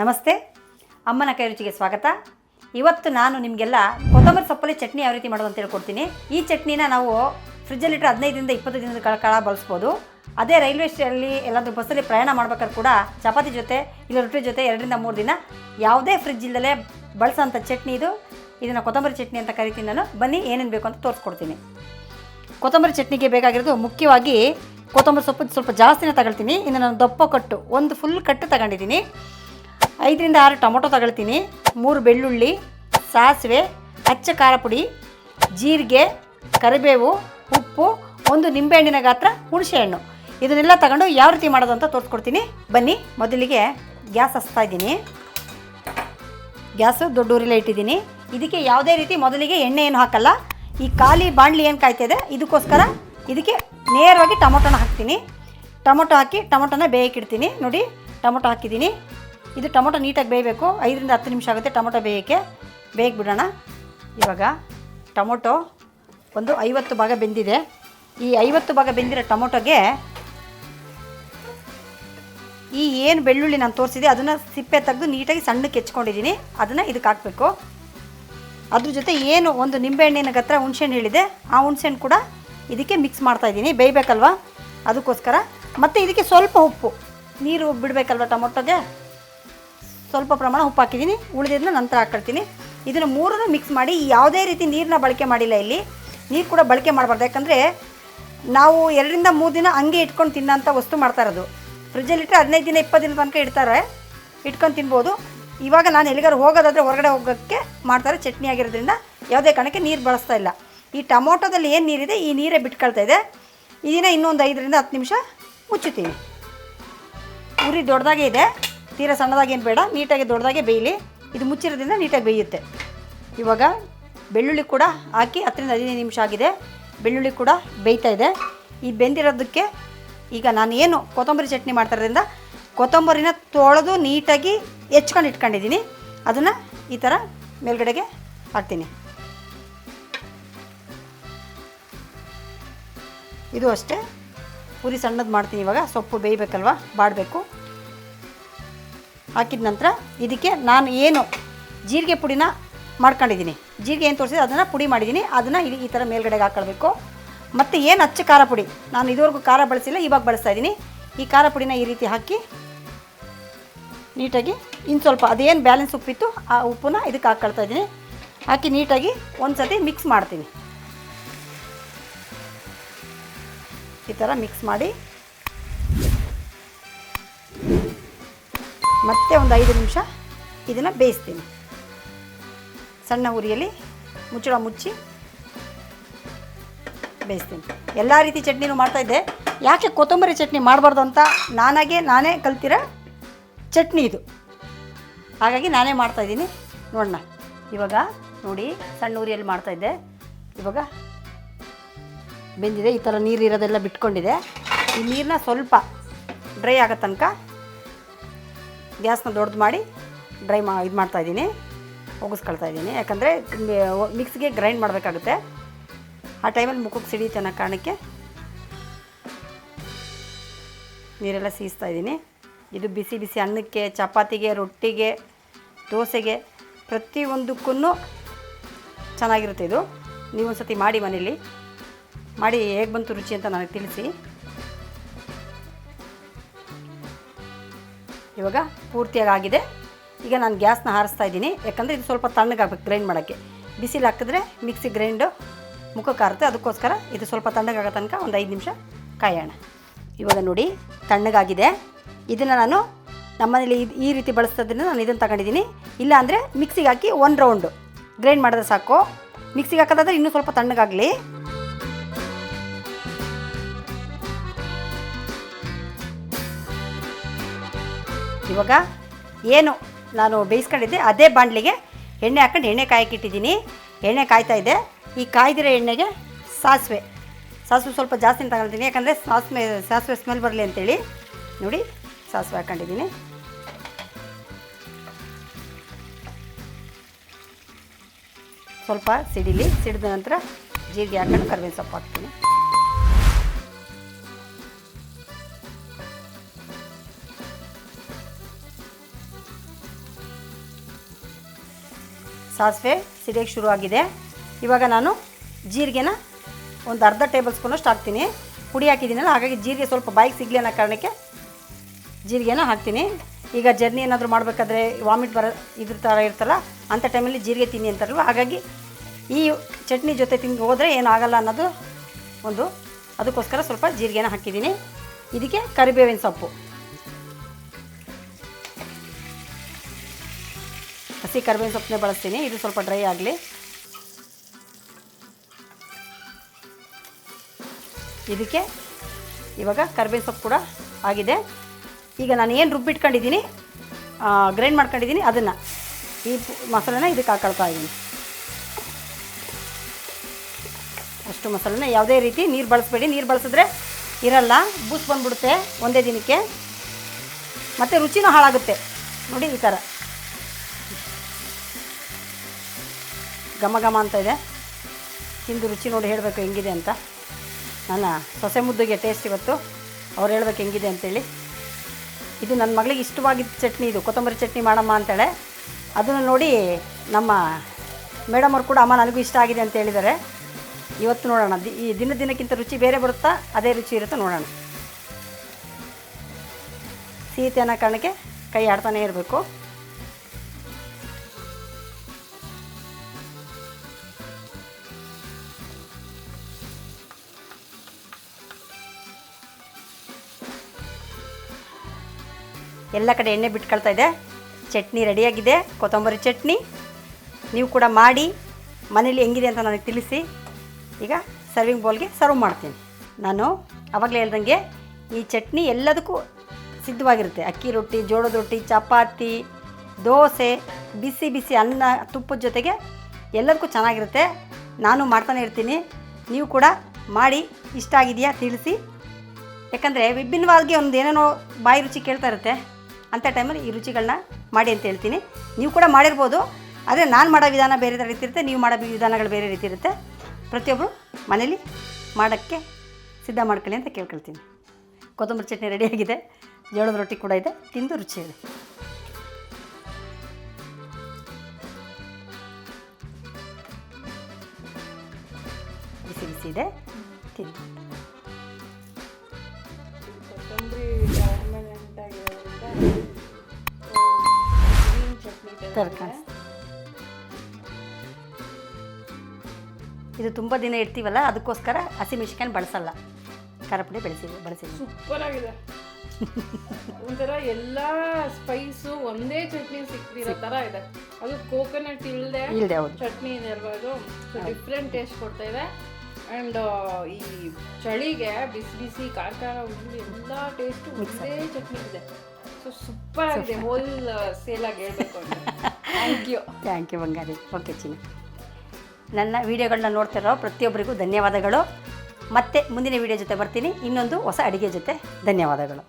ನಮಸ್ತೆ, ಅಮ್ಮನ ಕೈ ರುಚಿಗೆ ಸ್ವಾಗತ. ಇವತ್ತು ನಾನು ನಿಮಗೆಲ್ಲ ಕೊತ್ತಂಬರಿ ಸೊಪ್ಪಲ್ಲಿ ಚಟ್ನಿ ಯಾವ ರೀತಿ ಮಾಡೋದು ಅಂತ ಹೇಳ್ಕೊಡ್ತೀನಿ. ಈ ಚಟ್ನಿನ ನಾವು ಫ್ರಿಜ್ಜಲ್ಲಿಟ್ಟರೆ ಹದಿನೈದರಿಂದ ಇಪ್ಪತ್ತು ದಿನದ ಕಾಲ ಕಾಲ ಬಳಸ್ಬೋದು. ಅದೇ ರೈಲ್ವೆ ಸ್ಟೇಷನಲ್ಲಿ ಎಲ್ಲಾದರೂ ಬಸ್ಸಲ್ಲಿ ಪ್ರಯಾಣ ಮಾಡ್ಬೇಕಾದ್ರೆ ಕೂಡ ಚಪಾತಿ ಜೊತೆ ಇಲ್ಲ ರೊಟ್ಟಿ ಜೊತೆ ಎರಡರಿಂದ ಮೂರು ದಿನ ಯಾವುದೇ ಫ್ರಿಜ್ ಇಲ್ಲದೆ ಬಳಸೋಂಥ ಚಟ್ನಿ ಇದು. ಇದನ್ನು ಕೊತ್ತಂಬರಿ ಚಟ್ನಿ ಅಂತ ಕರಿತೀನಿ ನಾನು. ಬನ್ನಿ, ಏನೇನು ಬೇಕು ಅಂತ ತೋರಿಸ್ಕೊಡ್ತೀನಿ. ಕೊತ್ತಂಬರಿ ಚಟ್ನಿಗೆ ಬೇಕಾಗಿರೋದು ಮುಖ್ಯವಾಗಿ ಕೊತ್ತಂಬರಿ ಸೊಪ್ಪು ಸ್ವಲ್ಪ ಜಾಸ್ತಿನೇ ತಗೊಳ್ತೀನಿ. ಇನ್ನು ನಾನು ದಪ್ಪ ಕಟ್ಟು, ಒಂದು ಫುಲ್ ಕಟ್ಟು ತಗೊಂಡಿದ್ದೀನಿ. ಐದರಿಂದ ಆರು ಟೊಮೊಟೊ ತಗೊಳ್ತೀನಿ. ಮೂರು ಬೆಳ್ಳುಳ್ಳಿ, ಸಾಸಿವೆ, ಅಚ್ಚ ಖಾರ ಪುಡಿ, ಜೀರಿಗೆ, ಕರಿಬೇವು, ಉಪ್ಪು, ಒಂದು ನಿಂಬೆಹಣ್ಣಿನ ಗಾತ್ರ, ಹುಣಸೆಹಣ್ಣು. ಇದನ್ನೆಲ್ಲ ತಗೊಂಡು ಯಾವ ರೀತಿ ಮಾಡೋದು ಅಂತ ತೋರಿಸ್ಕೊಡ್ತೀನಿ. ಬನ್ನಿ, ಮೊದಲಿಗೆ ಗ್ಯಾಸ್ ಹಚ್ತಾ ಇದ್ದೀನಿ. ಗ್ಯಾಸು ದೊಡ್ಡ ಊರಿಲ್ಲ ಇಟ್ಟಿದ್ದೀನಿ. ಇದಕ್ಕೆ ಯಾವುದೇ ರೀತಿ ಮೊದಲಿಗೆ ಎಣ್ಣೆ ಏನು ಹಾಕಲ್ಲ. ಈ ಖಾಲಿ ಬಾಣಲಿ ಏನು ಕಾಯ್ತಿದೆ? ಇದಕ್ಕೋಸ್ಕರ ಇದಕ್ಕೆ ನೇರವಾಗಿ ಟೊಮೊಟೊನ ಹಾಕ್ತೀನಿ. ಟೊಮೊಟೊ ಹಾಕಿ ಟೊಮೊಟೊನ ಬೇಯಕ್ಕಿಡ್ತೀನಿ ನೋಡಿ, ಟೊಮೊಟೊ ಹಾಕಿದ್ದೀನಿ. ಇದು ಟೊಮೊಟೊ ನೀಟಾಗಿ ಬೇಯಬೇಕು. ಐದರಿಂದ ಹತ್ತು ನಿಮಿಷ ಆಗುತ್ತೆ ಟೊಮೊಟೊ ಬೇಯೋಕ್ಕೆ. ಬಿಡೋಣ ಇವಾಗ ಟೊಮೊಟೊ ಒಂದು ಐವತ್ತು ಭಾಗ ಬೆಂದಿದೆ. ಈ ಐವತ್ತು ಭಾಗ ಬೆಂದಿರೋ ಟೊಮೊಟೊಗೆ ಈ ಏನು ಬೆಳ್ಳುಳ್ಳಿ ನಾನು ತೋರಿಸಿದೆ ಅದನ್ನು ಸಿಪ್ಪೆ ತೆಗೆದು ನೀಟಾಗಿ ಸಣ್ಣಕ್ಕೆ ಹೆಚ್ಕೊಂಡಿದ್ದೀನಿ. ಅದನ್ನು ಇದಕ್ಕೆ ಹಾಕಬೇಕು. ಅದ್ರ ಜೊತೆ ಏನು ಒಂದು ನಿಂಬೆಹಣ್ಣಿನ ಹತ್ರ ಹುಣ್ಸೆಹಣ್ಣು ಹೇಳಿದೆ, ಆ ಹುಣ್ಸೆಹಣ್ಣು ಕೂಡ ಇದಕ್ಕೆ ಮಿಕ್ಸ್ ಮಾಡ್ತಾ ಇದ್ದೀನಿ. ಬೇಯಬೇಕಲ್ವ? ಅದಕ್ಕೋಸ್ಕರ. ಮತ್ತು ಇದಕ್ಕೆ ಸ್ವಲ್ಪ ಉಪ್ಪು. ನೀರು ಬಿಡಬೇಕಲ್ವ ಟೊಮೊಟೊಗೆ? ಸ್ವಲ್ಪ ಪ್ರಮಾಣ ಉಪ್ಪು ಹಾಕಿದ್ದೀನಿ. ಉಳಿದಿದ್ದನ್ನ ನಂತರ ಹಾಕ್ಕೊಳ್ತೀನಿ. ಇದನ್ನು ಮೂರನ್ನು ಮಿಕ್ಸ್ ಮಾಡಿ ಯಾವುದೇ ರೀತಿ ನೀರನ್ನ ಬಳಕೆ ಮಾಡಿಲ್ಲ ಇಲ್ಲಿ. ನೀರು ಕೂಡ ಬಳಕೆ ಮಾಡಬಾರ್ದು. ಯಾಕಂದರೆ ನಾವು ಎರಡರಿಂದ ಮೂರು ದಿನ ಹಂಗೆ ಇಟ್ಕೊಂಡು ತಿನ್ನೋಂಥ ವಸ್ತು ಮಾಡ್ತಾ ಇರೋದು. ಫ್ರಿಜ್ಜಲ್ಲಿಟ್ಟರೆ ಹದಿನೈದು ದಿನ, ಇಪ್ಪತ್ತು ದಿನ ತನಕ ಇಡ್ತಾರೆ. ಇಟ್ಕೊಂಡು ತಿನ್ಬೋದು. ಇವಾಗ ನಾನು ಎಲ್ಲಿಗಾರು ಹೋಗೋದಾದರೆ ಹೊರಗಡೆ ಹೋಗೋಕ್ಕೆ ಮಾಡ್ತಾರೆ. ಚಟ್ನಿ ಆಗಿರೋದ್ರಿಂದ ಯಾವುದೇ ಕಾರಣಕ್ಕೆ ನೀರು ಬಳಸ್ತಾ ಇಲ್ಲ. ಈ ಟೊಮೊಟೊದಲ್ಲಿ ಏನು ನೀರಿದೆ? ಈ ನೀರೇ ಬಿಟ್ಕೊಳ್ತಾ ಇದೆ. ಇದನ್ನ ಇನ್ನೊಂದು ಐದರಿಂದ ಹತ್ತು ನಿಮಿಷ ಮುಚ್ಚುತ್ತೀವಿ ಉರಿ ದೊಡ್ಡದಾಗೆ ಇದೆ. ತೀರಾ ಸಣ್ಣದಾಗೇನು ಬೇಡ, ನೀಟಾಗಿ ದೊಡ್ಡದಾಗೆ ಬೇಯಲಿ. ಇದು ಮುಚ್ಚಿರೋದ್ರಿಂದ ನೀಟಾಗಿ ಬೇಯುತ್ತೆ. ಇವಾಗ ಬೆಳ್ಳುಳ್ಳಿ ಕೂಡ ಹಾಕಿ ಹತ್ತರಿಂದ ಹದಿನೈದು ನಿಮಿಷ ಆಗಿದೆ. ಬೆಳ್ಳುಳ್ಳಿ ಕೂಡ ಬೇಯ್ತಾ ಇದೆ. ಈ ಬೆಂದಿರೋದಕ್ಕೆ ಈಗ ನಾನು ಏನು ಕೊತ್ತಂಬರಿ ಚಟ್ನಿ ಮಾಡ್ತಾರೋದ್ರಿಂದ ಕೊತ್ತಂಬರಿನ ತೊಳೆದು ನೀಟಾಗಿ ಹೆಚ್ಕೊಂಡು ಇಟ್ಕೊಂಡಿದ್ದೀನಿ. ಅದನ್ನು ಈ ಥರ ಮೇಲ್ಗಡೆಗೆ ಹಾಕ್ತೀನಿ. ಇದು ಅಷ್ಟೇ. ಪೂರಿ ಸಣ್ಣದು ಮಾಡ್ತೀನಿ ಇವಾಗ. ಸೊಪ್ಪು ಬೇಯಬೇಕಲ್ವ? ಬಾಡಬೇಕು. ಹಾಕಿದ ನಂತರ ಇದಕ್ಕೆ ನಾನು ಏನು ಜೀರಿಗೆ ಪುಡಿನ ಮಾಡ್ಕೊಂಡಿದ್ದೀನಿ. ಜೀರಿಗೆ ಏನು ತೋರಿಸಿದೆ? ಅದನ್ನು ಪುಡಿ ಮಾಡಿದ್ದೀನಿ. ಅದನ್ನು ಇಲ್ಲಿ ಈ ಥರ ಮೇಲ್ಗಡೆಗೆ ಹಾಕ್ಕೊಳ್ಬೇಕು ಮತ್ತು ಏನು ಅಚ್ಚ ಖಾರ ಪುಡಿ? ನಾನು ಇದುವರೆಗೂ ಖಾರ ಬಳಸಿಲ್ಲ, ಇವಾಗ ಬಳಸ್ತಾ ಇದ್ದೀನಿ. ಈ ಖಾರ ಪುಡಿನ ಈ ರೀತಿ ಹಾಕಿ ನೀಟಾಗಿ ಇನ್ನು ಸ್ವಲ್ಪ ಅದೇನು ಬ್ಯಾಲೆನ್ಸ್ ಉಪ್ಪಿತ್ತು, ಆ ಉಪ್ಪನ್ನ ಇದಕ್ಕೆ ಹಾಕ್ಕೊಳ್ತಾ ಇದ್ದೀನಿ. ಹಾಕಿ ನೀಟಾಗಿ ಒಂದು ಸತಿ ಮಿಕ್ಸ್ ಮಾಡ್ತೀನಿ. ಈ ಥರ ಮಿಕ್ಸ್ ಮಾಡಿ ಮತ್ತೆ ಒಂದು ಐದು ನಿಮಿಷ ಇದನ್ನು ಬೇಯಿಸ್ತೀನಿ. ಸಣ್ಣ ಉರಿಯಲ್ಲಿ ಮುಚ್ಚಳ ಮುಚ್ಚಿ ಬೇಯಿಸ್ತೀನಿ. ಎಲ್ಲ ರೀತಿ ಚಟ್ನಿನೂ ಮಾಡ್ತಾಯಿದ್ದೆ ಯಾಕೆ ಕೊತ್ತಂಬರಿ ಚಟ್ನಿ ಮಾಡಬಾರ್ದು ಅಂತ ನಾನಾಗೆ ನಾನೇ ಕಲ್ತಿರೋ ಚಟ್ನಿ ಇದು. ಹಾಗಾಗಿ ನಾನೇ ಮಾಡ್ತಾಯಿದ್ದೀನಿ ನೋಡೋಣ. ಇವಾಗ ನೋಡಿ ಸಣ್ಣ ಉರಿಯಲ್ಲಿ ಮಾಡ್ತಾಯಿದ್ದೆ ಇವಾಗ ಬೆಂದಿದೆ. ಈ ಥರ ನೀರು ಇರೋದೆಲ್ಲ ಬಿಟ್ಕೊಂಡಿದೆ. ಈ ನೀರನ್ನ ಸ್ವಲ್ಪ ಡ್ರೈ ಆಗೋ ತನಕ ಗ್ಯಾಸ್ನ ದೊಡ್ಡದು ಮಾಡಿ ಡ್ರೈ ಮಾ ಇದು ಮಾಡ್ತಾಯಿದ್ದೀನಿ ಒಗಿಸ್ಕೊಳ್ತಾ ಇದ್ದೀನಿ. ಯಾಕಂದರೆ ಮಿಕ್ಸ್ಗೆ ಗ್ರೈಂಡ್ ಮಾಡಬೇಕಾಗುತ್ತೆ. ಆ ಟೈಮಲ್ಲಿ ಮುಖಕ್ಕೆ ಸಿಡಿಯುತ್ತೆ ಅನ್ನೋ ಕಾರಣಕ್ಕೆ ನೀರೆಲ್ಲ ಸೀಸ್ತಾ ಇದ್ದೀನಿ. ಇದು ಬಿಸಿ ಬಿಸಿ ಅನ್ನಕ್ಕೆ, ಚಪಾತಿಗೆ, ರೊಟ್ಟಿಗೆ, ದೋಸೆಗೆ ಪ್ರತಿಯೊಂದಕ್ಕೂ ಚೆನ್ನಾಗಿರುತ್ತೆ ಇದು. ನೀವು ಒಂದು ಸತಿ ಮಾಡಿ ಮನೇಲಿ. ಮಾಡಿ ಹೇಗೆ ಬಂತು ರುಚಿ ಅಂತ ನನಗೆ ತಿಳಿಸಿ. ಇವಾಗ ಪೂರ್ತಿಯಾಗಿ ಆಗಿದೆ ಈಗ ನಾನು ಗ್ಯಾಸ್ನ ಹಾರಿಸ್ತಾ ಇದ್ದೀನಿ. ಯಾಕಂದರೆ ಇದು ಸ್ವಲ್ಪ ತಣ್ಣಗಾಗಬೇಕು ಗ್ರೈಂಡ್ ಮಾಡೋಕ್ಕೆ. ಬಿಸಿಲು ಹಾಕಿದ್ರೆ ಮಿಕ್ಸಿ ಗ್ರೈಂಡು ಮುಖಕ್ಕೆ ಆರುತ್ತೆ ಅದಕ್ಕೋಸ್ಕರ ಇದು ಸ್ವಲ್ಪ ತಣ್ಣಗಾಗೋ ತನಕ ಒಂದು ಐದು ನಿಮಿಷ ಕಾಯೋಣ. ಇವಾಗ ನೋಡಿ, ತಣ್ಣಗಾಗಿದೆ. ಇದನ್ನು ನಾನು ನಮ್ಮನೇಲಿ ಇದು ಈ ರೀತಿ ಬಳಸೋದ್ರಿಂದ ನಾನು ಇದನ್ನು ತಗೊಂಡಿದ್ದೀನಿ. ಇಲ್ಲ ಅಂದರೆ ಮಿಕ್ಸಿಗೆ ಹಾಕಿ ಒನ್ ರೌಂಡು ಗ್ರೈಂಡ್ ಮಾಡಿದ್ರೆ ಸಾಕು. ಮಿಕ್ಸಿಗೆ ಹಾಕೋದಾದ್ರೆ ಇನ್ನೂ ಸ್ವಲ್ಪ ತಣ್ಣಗಾಗಲಿ. ಇವಾಗ ಏನು ನಾನು ಬೇಯಿಸ್ಕೊಂಡಿದ್ದೆ, ಅದೇ ಬಾಂಡ್ಲಿಗೆ ಎಣ್ಣೆ ಹಾಕೊಂಡು ಎಣ್ಣೆ ಕಾಯಕ್ಕಿಟ್ಟಿದ್ದೀನಿ. ಎಣ್ಣೆ ಕಾಯ್ತಾ ಇದೆ. ಈ ಕಾಯ್ದಿರೋ ಎಣ್ಣೆಗೆ ಸಾಸಿವೆ. ಸಾಸಿವೆ ಸ್ವಲ್ಪ ಜಾಸ್ತಿ ತಗೊಳ್ತೀನಿ, ಯಾಕಂದರೆ ಸಾಸಿವೆ ಸಾಸಿವೆ ಸ್ಮೆಲ್ ಬರಲಿ ಅಂತೇಳಿ. ನೋಡಿ, ಸಾಸಿವೆ ಹಾಕೊಂಡಿದ್ದೀನಿ ಸ್ವಲ್ಪ ಸಿಡಿಲಿ, ಸಿಡಿದ ನಂತರ ಜೀರಿಗೆ ಹಾಕೊಂಡು ಕರ್ಬೇವಿನ ಸೊಪ್ಪು ಹಾಕ್ತೀನಿ. ಸಾಸಿವೆ ಸಿಡಿಯೋಕ್ಕೆ ಶುರುವಾಗಿದೆ. ಇವಾಗ ನಾನು ಜೀರಿಗೆನ ಒಂದು ಅರ್ಧ ಟೇಬಲ್ ಸ್ಪೂನಷ್ಟು ಹಾಕ್ತೀನಿ. ಪುಡಿ ಹಾಕಿದ್ದೀನಲ್ಲ, ಹಾಗಾಗಿ ಜೀರಿಗೆ ಸ್ವಲ್ಪ ಬಾಯಿಗೆ ಸಿಗಲಿ ಅನ್ನೋ ಕಾರಣಕ್ಕೆ ಜೀರಿಗೆನ ಹಾಕ್ತೀನಿ. ಈಗ ಜರ್ನಿ ಏನಾದರೂ ಮಾಡಬೇಕಾದ್ರೆ ವಾಮಿಟ್ ಬರೋ ಇದ್ರ ಥರ ಇರ್ತಲ್ಲ ಅಂಥ ಟೈಮಲ್ಲಿ ಜೀರಿಗೆ ತಿನ್ನಿ ಅಂತಾರಲ್ವ, ಹಾಗಾಗಿ ಈ ಚಟ್ನಿ ಜೊತೆ ತಿಂದು ಹೋದರೆ ಏನಾಗಲ್ಲ ಅನ್ನೋದು ಒಂದು ಅದಕ್ಕೋಸ್ಕರ ಸ್ವಲ್ಪ ಜೀರಿಗೆನ ಹಾಕಿದ್ದೀನಿ. ಇದಕ್ಕೆ ಕರಿಬೇವಿನ ಸೊಪ್ಪು. ಹಸಿ ಕರ್ಬೇವಿನ ಸೊಪ್ಪನ್ನೇ ಬಳಸ್ತೀನಿ. ಇದು ಸ್ವಲ್ಪ ಡ್ರೈ ಆಗಲಿ. ಇದಕ್ಕೆ ಇವಾಗ ಕರ್ಬೇವಿನ ಸೊಪ್ಪು ಕೂಡ ಆಗಿದೆ. ಈಗ ನಾನು ಏನು ರುಬ್ಬಿಟ್ಕೊಂಡಿದ್ದೀನಿ ಗ್ರೈಂಡ್ ಮಾಡ್ಕೊಂಡಿದ್ದೀನಿ, ಅದನ್ನು. ಈ ಮಸಾಲೆನ ಇದಕ್ಕೆ ಹಾಕೊಳ್ತಾ ಇದ್ದೀನಿ. ಅಷ್ಟು ಮಸಾಲೆನ. ಯಾವುದೇ ರೀತಿ ನೀರು ಬಳಸಬೇಡಿ. ನೀರು ಬಳಸಿದ್ರೆ ಇರಲ್ಲ. ಬೂಸ್ ಬಂದುಬಿಡುತ್ತೆ ಒಂದೇ ದಿನಕ್ಕೆ. ಮತ್ತು ರುಚಿನೂ ಹಾಳಾಗುತ್ತೆ. ನೋಡಿ ಈ ಥರ ಘಮ ಘಮ ಅಂತ ಇದೆ. ತಿಂದು ರುಚಿ ನೋಡಿ ಹೇಳಬೇಕು ಹೆಂಗಿದೆ ಅಂತ. ನನ್ನ ಸೊಸೆ ಮುದ್ದೆಗೆ ಟೇಸ್ಟ್ ಇವತ್ತು. ಅವ್ರು ಹೇಳ್ಬೇಕು ಹೆಂಗಿದೆ ಅಂತೇಳಿ. ಇದು ನನ್ನ ಮಗಳಿಗೆ ಇಷ್ಟವಾಗಿದ್ದ ಚಟ್ನಿ ಇದು, ಕೊತ್ತಂಬರಿ ಚಟ್ನಿ ಮಾಡಮ್ಮ ಅಂತೇಳೆ. ಅದನ್ನು ನೋಡಿ ನಮ್ಮ ಮೇಡಮ್ ಅವ್ರು ಕೂಡ ಅಮ್ಮ ನನಗೂ ಇಷ್ಟ ಆಗಿದೆ ಅಂತ ಹೇಳಿದ್ದಾರೆ. ಇವತ್ತು ನೋಡೋಣ. ದಿ ಈ ದಿನ ದಿನಕ್ಕಿಂತ ರುಚಿ ಬೇರೆ ಬರುತ್ತಾ? ಅದೇ ರುಚಿ ಇರುತ್ತಾ ನೋಡೋಣ. ಸಿಹಿತೆ ಅನ್ನೋ ಕಾರಣಕ್ಕೆ ಕೈ ಆಡ್ತಾನೆ ಇರಬೇಕು. ಎಲ್ಲ ಕಡೆ ಎಣ್ಣೆ ಬಿಟ್ಕೊಳ್ತಾ ಇದೆ. ಚಟ್ನಿ ರೆಡಿಯಾಗಿದೆ. ಕೊತ್ತಂಬರಿ ಚಟ್ನಿ ನೀವು ಕೂಡ ಮಾಡಿ. ಮನೇಲಿ ಹೆಂಗಿದೆ ಅಂತ ನನಗೆ ತಿಳಿಸಿ. ಈಗ ಸರ್ವಿಂಗ್ ಬೌಲ್ಗೆ ಸರ್ವ್ ಮಾಡ್ತೀನಿ. ನಾನು ಅವಾಗಲೇ ಹೇಳ್ದಂಗೆ ಈ ಚಟ್ನಿ ಎಲ್ಲದಕ್ಕೂ ಸಿದ್ಧವಾಗಿರುತ್ತೆ. ಅಕ್ಕಿ ರೊಟ್ಟಿ, ಜೋಳದ ರೊಟ್ಟಿ, ಚಪಾತಿ, ದೋಸೆ, ಬಿಸಿ ಬಿಸಿ ಅನ್ನ, ತುಪ್ಪದ ಜೊತೆಗೆ ಎಲ್ಲದಕ್ಕೂ ಚೆನ್ನಾಗಿರುತ್ತೆ. ನಾನು ಮಾಡ್ತಾನೆ ಇರ್ತೀನಿ. ನೀವು ಕೂಡ ಮಾಡಿ. ಇಷ್ಟ ಆಗಿದೆಯಾ ತಿಳಿಸಿ. ಯಾಕಂದರೆ ವಿಭಿನ್ನವಾಗಿ ಒಂದು ಏನೇನೋ ಬಾಯಿ ರುಚಿ ಕೇಳ್ತಾ ಇರುತ್ತೆ. ಅಂಥ ಟೈಮಲ್ಲಿ ಈ ರುಚಿಗಳನ್ನ ಮಾಡಿ ಅಂತ ಹೇಳ್ತೀನಿ. ನೀವು ಕೂಡ ಮಾಡಿರ್ಬೋದು. ಆದರೆ ನಾನು ಮಾಡೋ ವಿಧಾನ ಬೇರೆ ರೀತಿ ಇರುತ್ತೆ, ನೀವು ಮಾಡೋ ವಿಧಾನಗಳು ಬೇರೆ ರೀತಿ ಇರುತ್ತೆ. ಪ್ರತಿಯೊಬ್ಬರು ಮನೇಲಿ ಮಾಡೋಕ್ಕೆ ಸಿದ್ಧ ಮಾಡ್ಕೊಳ್ಳಿ ಅಂತ ಕೇಳ್ಕೊಳ್ತೀನಿ. ಕೊತ್ತಂಬರಿ ಚಟ್ನಿ ರೆಡಿಯಾಗಿದೆ ಜೋಳದ ರೊಟ್ಟಿ ಕೂಡ ಇದೆ. ತಿಂದು ರುಚಿ ಇದೆ. ಬಿಸಿ ಬಿಸಿ ಇದೆ. ತಿಂದು. ತರಕಾರಿ ಇದು ತುಂಬ ದಿನ ಇರ್ತೀವಲ್ಲ ಅದಕ್ಕೋಸ್ಕರ ಹಸಿಮೆಣ್ಸಿಕಾಯಿ ಬಳಸಲ್ಲ. ಖಾರ ಪುಡಿ ಬೆಳೆಸಿದ್ವಿ ಬಳಸಿದ್ವಿ ಸೂಪರ್ ಆಗಿದೆ. ಒಂಥರ ಎಲ್ಲ ಸ್ಪೈಸು ಒಂದೇ ಚಟ್ನಿ ಸಿಕ್ತಿರೋ ತರ ಇದೆ. ಅದು ಕೋಕೋನಟ್ ಇಲ್ಲದೆ ಇಲ್ಲದೆ ಹೌದು. ಚಟ್ನಿ ಇದೆ ಇರ್ಬೋದು ಡಿಫ್ರೆಂಟ್ ಟೇಸ್ಟ್ ಕೊಡ್ತಾ ಇದೆ. ಆ್ಯಂಡ್ ಈ ಚಳಿಗೆ ಬಿಸಿ ಬಿಸಿ ಖಾರ ಖಾರ ಎಲ್ಲ ಟೇಸ್ಟು ಒಂದೇ ಚಟ್ನಿ ಇದೆ. ಸೊ ಸೂಪರ್ ಆಗಿದೆ ಹೋಲ್ ಸೇಲ್ ಆಗಿ ಥ್ಯಾಂಕ್ ಯು ಥ್ಯಾಂಕ್ ಯು ಬಂಗಾರಿ ಓಕೆ ಚಿನ್ನ ನನ್ನ ವೀಡಿಯೋಗಳನ್ನ ನೋಡ್ತಿರೋ ಪ್ರತಿಯೊಬ್ಬರಿಗೂ ಧನ್ಯವಾದಗಳು. ಮತ್ತೆ ಮುಂದಿನ ವೀಡಿಯೋ ಜೊತೆ ಬರ್ತೀನಿ. ಇನ್ನೊಂದು ಹೊಸ ಅಡುಗೆ ಜೊತೆ. ಧನ್ಯವಾದಗಳು.